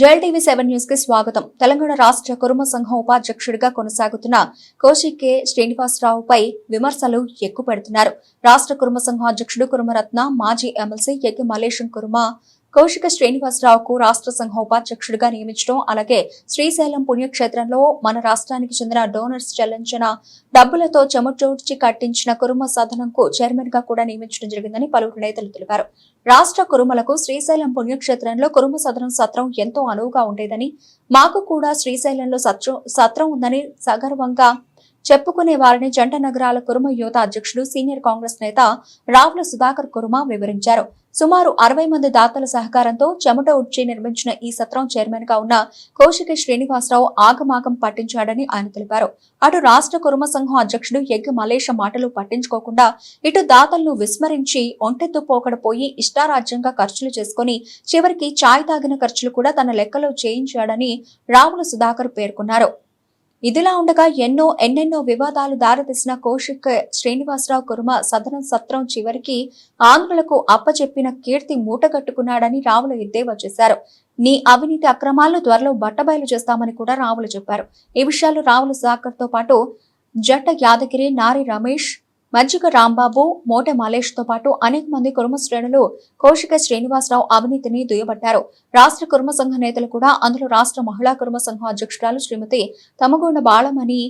Gel TV seven న్యూస్కి స్వాగతం. తెలంగాణ రాష్ట్ర కురుమ సంఘం ఉపాధ్యక్షుడిగా కొనసాగుతున్న కౌశిక్ శ్రీనివాసరావుపై విమర్శలు ఎక్కుపెడుతున్నారు. రాష్ట్ర కురుమ సంఘం అధ్యక్షుడు కురుమరత్న మాజీ ఎమ్మెల్సీ యజ్ఞ మలేశం కురుమ కౌశిక శ్రీనివాసరావుకు రాష్ట్ర సంఘ ఉపాధ్యక్షుడిగా నియమించడం అలాగే శ్రీశైలం పుణ్యక్షేత్రంలో మన రాష్ట్రానికి చెందిన డోనర్స్ చెల్లించిన డబ్బులతో చెమటూడ్చి కట్టించిన కురుమ సదనంకు చైర్మన్గా కూడా నియమించడం జరిగిందని పలువురు నేతలు తెలిపారు. రాష్ట్ర కురుమలకు శ్రీశైలం పుణ్యక్షేత్రంలో కురుమ సదనం సత్రం ఎంతో అనువుగా ఉండేదని మాకు కూడా శ్రీశైలంలో సత్రం సత్రం ఉందని సగర్వంగా చెప్పుకునే వారిని జంట నగరాల కురుమ యువత అధ్యక్షుడు సీనియర్ కాంగ్రెస్ నేత రావుల సుధాకర్ కురుమ వివరించారు. సుమారు అరవై మంది దాతల సహకారంతో చెమట ఉడ్చి నిర్మించిన ఈ సత్రం చైర్మన్గా ఉన్న కౌశిక శ్రీనివాసరావు ఆగమాగం పట్టించాడని ఆయన తెలిపారు. అటు రాష్ట్ర కురుమ సంఘం అధ్యక్షుడు ఎగ్ మలేష మాటలు పట్టించుకోకుండా ఇటు దాతలను విస్మరించి ఒంటెత్తు పోకడపోయి ఇష్టారాజ్యంగా ఖర్చులు చేసుకుని చివరికి చాయ్ తాగిన ఖర్చులు కూడా తన లెక్కలో చేయించాడని రావుల సుధాకర్ పేర్కొన్నారు. ఇదిలా ఉండగా ఎన్నో ఎన్నెన్నో వివాదాలు దారితీసిన కౌశిక్ శ్రీనివాసరావు కుర్మ సదనం సత్రం చివరికి ఆంధ్రులకు అప్పచెప్పిన కీర్తి మూటగట్టుకున్నాడని రావులు ఎద్దేవా చేశారు. నీ అవినీతి అక్రమాలను త్వరలో బట్టబయలు చేస్తామని కూడా రావులు చెప్పారు. ఈ విషయాలు రావుల సాకర్తో తో పాటు జట్ట యాదగిరి నారి రమేష్ మజ్జిగ రాంబాబు మోట మలేష్తో పాటు అనేక మంది కుర్మ శ్రేణులు కౌశిక శ్రీనివాసరావు అవినీతిని దుయ్యబట్టారు. రాష్ట్ర కుర్మ సంఘ నేతలు కూడా అందులో రాష్ట్ర మహిళా కుర్మ సంఘం అధ్యక్షురాలు శ్రీమతి తమగొండ బాళమణి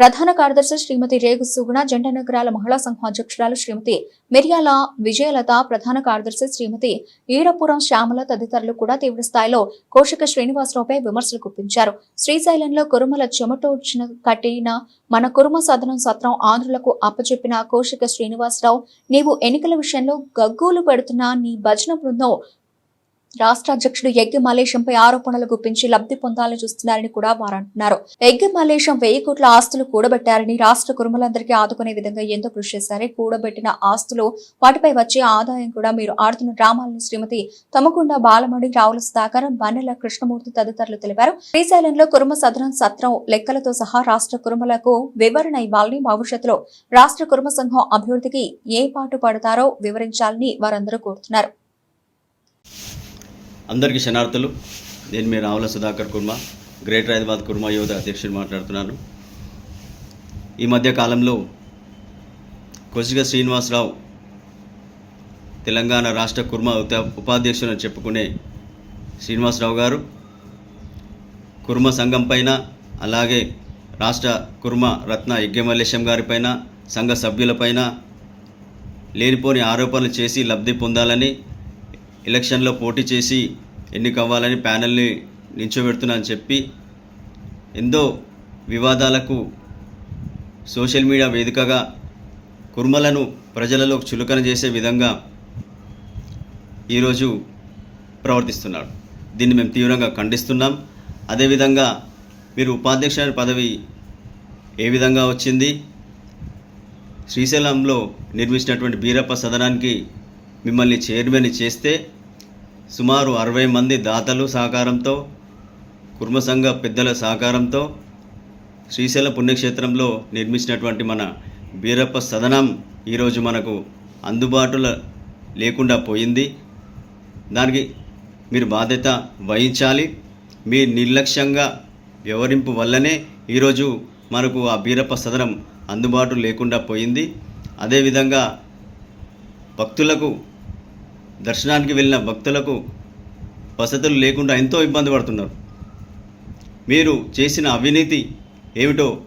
ప్రధాన కార్యదర్శి శ్రీమతి రేగు సుగుణ జంట నగరాల మహిళా సంఘం అధ్యక్షురాలు శ్రీమతి మిర్యాల విజయలత ప్రధాన కార్యదర్శి శ్రీమతి ఈడపురం శ్యామల తదితరులు కూడా తీవ్ర స్థాయిలో కోశిక శ్రీనివాసరావుపై విమర్శలు గుప్పించారు. శ్రీశైలంలో కురుమల చెమటోడ్చిన కట్టిన మన కురుమ సదనం సత్రం ఆంధ్రులకు అప్పచెప్పిన కోశిక శ్రీనివాసరావు నీవు ఎన్నికల విషయంలో గగ్గోలు పెడుతున్న నీ భజన బృందం రాష్ట్ర అధ్యక్షుడు ఎగ్గి మలేషంపై ఆరోపణలు గుప్పించి లబ్ధి పొందాలని చూస్తున్నారని కూడా వారు అంటున్నారు ఎగ్గి మలేషం వెయ్యి కోట్ల ఆస్తులు కూడబెట్టారని రాష్ట్ర కురుమలందరికీ ఆదుకునే విధంగా ఎంతో కృషి చేశారని కూడబెట్టిన ఆస్తులు వాటిపై వచ్చే ఆదాయం కూడా మీరు ఆడుతున్న డ్రామాలను శ్రీమతి తమకుండా బాలమణి రావుల సాకారం బన్నెల కృష్ణమూర్తి తదితరులు తెలిపారు. శ్రీశైలంలో కురుమ సదనం సత్రం లెక్కలతో సహా రాష్ట్ర కురుమలకు వివరణ ఇవ్వాలని భవిష్యత్తులో రాష్ట్ర కురుమ సంఘం అభివృద్ధికి ఏ పాటు పడతారో వివరించాలని వారందరూ కోరుతున్నారు. అందరికీ శనార్థులు నేను మీ రావుల సుధాకర్ కుర్మా గ్రేటర్ హైదరాబాద్ కుర్మా యువత అధ్యక్షుడు మాట్లాడుతున్నాను. ఈ మధ్య కాలంలో కొసిగ శ్రీనివాసరావు తెలంగాణ రాష్ట్ర కుర్మా ఉప ఉపాధ్యక్షుడు అని చెప్పుకునే శ్రీనివాసరావు గారు కుర్మ సంఘం పైన అలాగే రాష్ట్ర కుర్మ రత్న యజ్ఞమల్లేశం గారిపైన సంఘ సభ్యులపైన లేనిపోని ఆరోపణలు చేసి లబ్ధి పొందాలని ఎలక్షన్లో పోటీ చేసి ఎన్నికవ్వాలని ప్యానెల్ని నిల్చోబెడుతున్నా అని చెప్పి ఎంతో వివాదాలకు సోషల్ మీడియా వేదికగా కుర్మలను ప్రజలలో చులకన చేసే విధంగా ఈరోజు ప్రవర్తిస్తున్నాడు దీన్ని మేము తీవ్రంగా ఖండిస్తున్నాం. అదేవిధంగా మీరు ఉపాధ్యక్ష పదవి ఏ విధంగా వచ్చింది? శ్రీశైలంలో నిర్మించినటువంటి బీరప్ప సదనానికి మిమ్మల్ని చైర్మన్ చేస్తే సుమారు అరవై మంది దాతలు సహకారంతో కుర్మ సంఘ పెద్దల సహకారంతో శ్రీశైల పుణ్యక్షేత్రంలో నిర్మించినటువంటి మన బీరప్ప సదనం ఈరోజు మనకు అందుబాటులో లేకుండా పోయింది. దానికి మీరు బాధ్యత వహించాలి. మీ నిర్లక్ష్యంగా వ్యవహరింపు వల్లనే ఈరోజు మనకు ఆ బీరప్ప సదనం అందుబాటు లేకుండా పోయింది. అదేవిధంగా భక్తులకు దర్శనానికి వెళ్ళిన భక్తులకు వసతులు లేకుండా ఎంతో ఇబ్బంది పడుతున్నారు. మీరు చేసిన అవినీతి ఏమిటో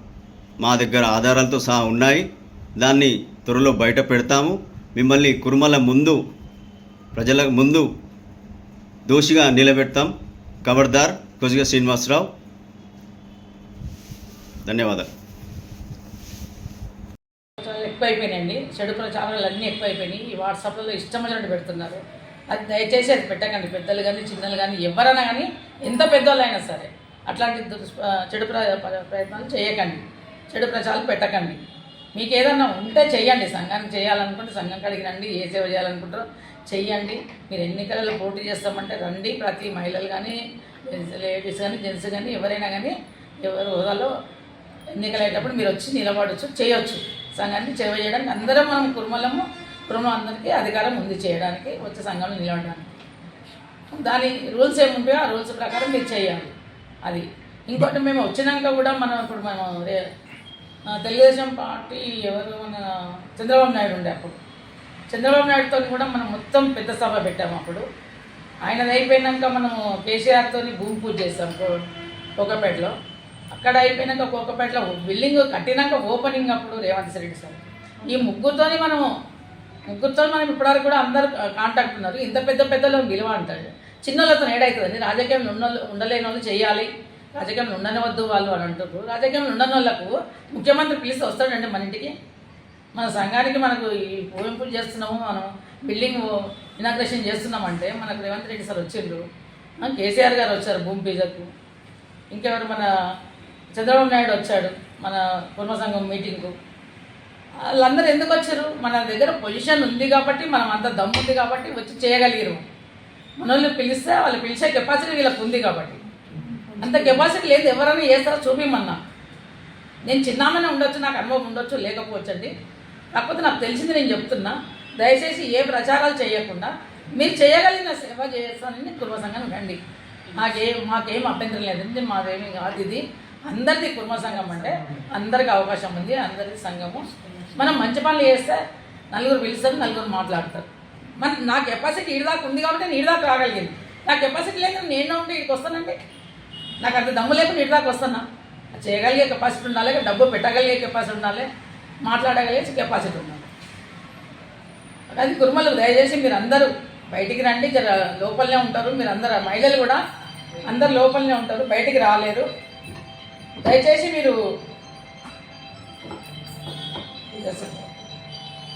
మా దగ్గర ఆధారాలతో సహా ఉన్నాయి. దాన్ని త్వరలో బయట పెడతాము. మిమ్మల్ని కురుమల ముందు ప్రజల ముందు దోషిగా నిలబెడతాం. కబర్దార్ కొజిగ శ్రీనివాసరావు. ధన్యవాదాలు. ఎక్కువైపోయినాయండి. చెడు ప్రచారాలు అన్నీ ఎక్కువైపోయినాయి. ఈ వాట్సాప్లలో ఇష్టం వచ్చినట్టు పెడుతున్నారు. అది దయచేసి అది పెట్టకండి. పెద్దలు కానీ చిన్నలు కానీ ఎవరైనా కానీ ఎంత పెద్దవాళ్ళైనా సరే అట్లాంటి చెడు ప్ర ప్రయత్నాలు చేయకండి. చెడు ప్రచారాలు పెట్టకండి. మీకు ఏదన్నా ఉంటే చేయండి సంఘానికి చేయాలనుకుంటే సంఘం కాడికి రండి. ఏ సేవ చేయాలనుకుంటారో చెయ్యండి. మీరు ఎన్నికలలో పోటీ చేస్తామంటే రండి. ప్రతి మహిళలు కానీ లేడీస్ కానీ జెంట్స్ కానీ ఎవరైనా కానీ ఎవరు హోదాలో ఎన్నికలయ్యేటప్పుడు మీరు వచ్చి నిలబడవచ్చు చేయొచ్చు. సంఘాన్ని సేవ చేయడానికి అందరం మనం కురుమలము కుటుంబం అందరికీ అధికారం ఉంది చేయడానికి వచ్చే సంఘంలో నిలవడానికి దాని రూల్స్ ఏముంటాయో ఆ రూల్స్ ప్రకారం మీరు చేయాలి. అది. ఇంకోటి మేము వచ్చినాక కూడా మనం ఇప్పుడు మనం తెలుగుదేశం పార్టీ ఎవరు మన చంద్రబాబు నాయుడు ఉండే అప్పుడు. చంద్రబాబు నాయుడుతో కూడా మనం మొత్తం పెద్ద సభ పెట్టాము అప్పుడు. ఆయనది అయిపోయినాక మనము కేసీఆర్తో భూమి పూజ చేస్తాం కో- కోకపేటలో. అక్కడ అయిపోయినాక కోకపేటలో బిల్డింగ్ కట్టినాక ఓపెనింగ్ అప్పుడు రేవంత్ రెడ్డి సార్. ఈ ముగ్గురుతోని మనము ముగ్గురుతో మనం ఇప్పటివరకు కూడా అందరు కాంటాక్ట్ ఉన్నారు. ఇంత పెద్ద పెద్దలో విలువ అంటారు. చిన్నోళ్ళతో ఏడవుతుందండి రాజకీయంలో ఉన్న ఉండలేని వాళ్ళు చేయాలి. రాజకీయంలో ఉండనివద్దు వాళ్ళు అని అంటారు రాజకీయంలో ఉండని వాళ్ళకు ముఖ్యమంత్రి పిలిస్తే వస్తాడండి మన ఇంటికి. మన సంఘానికి మనకు ఈ పూజింపులు చేస్తున్నాము. మనం బిల్డింగ్ ఇనాగ్రేషన్ చేస్తున్నామంటే మనకు రేవంత్ రెడ్డి సార్ వచ్చిండ్రు. కేసీఆర్ గారు వచ్చారు భూమి పూజకు. ఇంకెవరు మన చంద్రబాబు నాయుడు వచ్చాడు మన కుర్మ సంఘం మీటింగ్కు వాళ్ళందరూ ఎందుకు వచ్చారు? మన దగ్గర పొజిషన్ ఉంది కాబట్టి మనం అంత దమ్ము ఉంది కాబట్టి వచ్చి చేయగలిగారు. మనల్ని పిలిస్తే వాళ్ళు పిలిచే కెపాసిటీ వీళ్ళకి ఉంది కాబట్టి. అంత కెపాసిటీ లేదు. ఎవరైనా చేస్తారో చూపిమన్నా నేను చిన్నామనే ఉండొచ్చు నాకు అనుభవం ఉండొచ్చు లేకపోవచ్చండి. కాకపోతే నాకు తెలిసింది నేను చెప్తున్నా. దయచేసి ఏ ప్రచారాలు చేయకుండా మీరు చేయగలిగిన సేవ చేస్తానని కుర్మ సంఘం రండి మాకేం మాకేం అభ్యంతరం లేదండి. మాదేమీ కాదు ఇది. అందరిది కుర్మ సంఘం అంటే అందరికి అవకాశం ఉంది అందరిది సంఘము. మనం మంచి పనులు చేస్తే నలుగురు పిలుస్తారు నలుగురు మాట్లాడతారు. మన నా కెపాసిటీ ఈడదాకా ఉంది కాబట్టి నేను ఈడదాకా రాగలిగింది. నా కెపాసిటీ లేకుండా నేను ఉంటే ఇక్కడికి వస్తానండి? నాకు అంత దమ్ము లేకుండా ఇటుదాకా వస్తున్నా చేయగలిగే కెపాసిటీ ఉండాలి డబ్బు పెట్టగలిగే కెపాసిటీ ఉండాలి మాట్లాడగలిగే కెపాసిటీ ఉండాలి. అది కుర్మలు దయచేసి మీరు అందరూ బయటికి రండి జర లోపలనే ఉంటారు. మీరు అందరు మహిళలు కూడా అందరు లోపలనే ఉంటారు బయటికి రాలేరు. దయచేసి మీరు ఇది